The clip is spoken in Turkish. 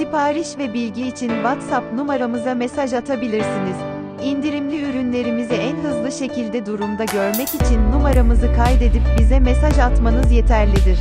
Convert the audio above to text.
Sipariş ve bilgi için WhatsApp numaramıza mesaj atabilirsiniz. İndirimli ürünlerimizi en hızlı şekilde durumda görmek için numaramızı kaydedip bize mesaj atmanız yeterlidir.